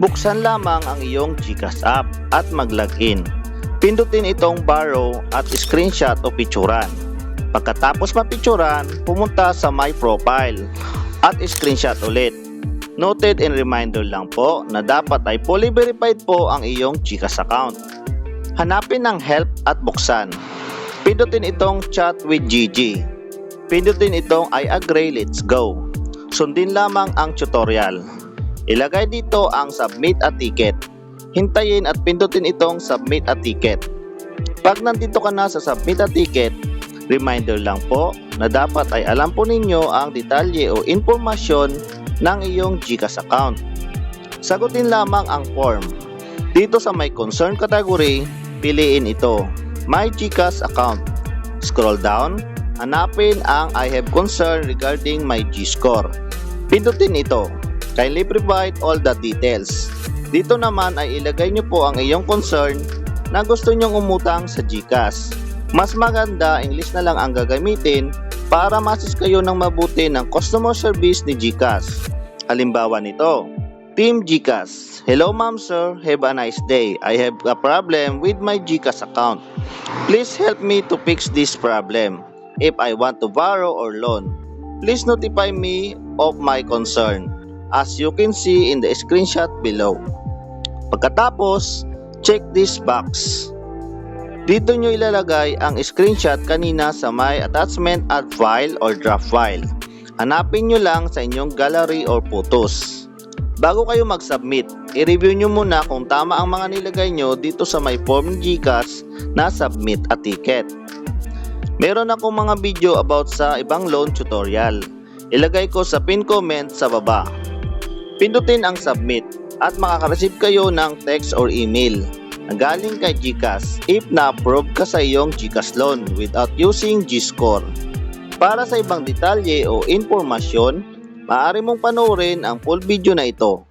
Buksan lamang ang iyong GCash app at mag-login. Pindutin itong borrow at screenshot o picturan. Pagkatapos mapicturan, pumunta sa My Profile at screenshot ulit. Noted and reminder lang po na dapat ay fully verified po ang iyong GCash account. Hanapin ang help at buksan. Pindutin itong chat with Gigi. Pindutin itong I agree, let's go. Sundin lamang ang tutorial. Ilagay dito ang submit a ticket. Hintayin at pindutin itong submit a ticket. Pag nandito ka na sa submit a ticket, reminder lang po na dapat ay alam po ninyo ang detalye o informasyon ng iyong GCash account. Sagutin lamang ang form. Dito sa may concern category, piliin ito, My GCash account. Scroll down, hanapin ang I have concern regarding my G-score. Pindutin ito. Kindly provide all the details. Dito naman ay ilagay nyo po ang iyong concern na gusto nyong umutang sa GCash. Mas maganda, English na lang ang gagamitin para masis kayo ng mabuti ng customer service ni GCash. Halimbawa nito, Team GCash. Hello ma'am sir, have a nice day. I have a problem with my GCash account. Please help me to fix this problem. If I want to borrow or loan, please notify me of my concern as you can see in the screenshot below. Pagkatapos, check this box. Dito nyo ilalagay ang screenshot kanina sa my attachment add file or draft file. Hanapin nyo lang sa inyong gallery or photos. Bago kayo mag-submit, i-review nyo muna kung tama ang mga nilagay nyo dito sa my form GCash na submit a ticket. Meron akong mga video about sa ibang loan tutorial. Ilagay ko sa pin comment sa baba. Pindutin ang submit at makaka-receive kayo ng text or email na galing kay GCash if na-approve ka sa iyong GCash loan without using G-Score. Para sa ibang detalye o informasyon, maaari mong panoorin ang full video na ito.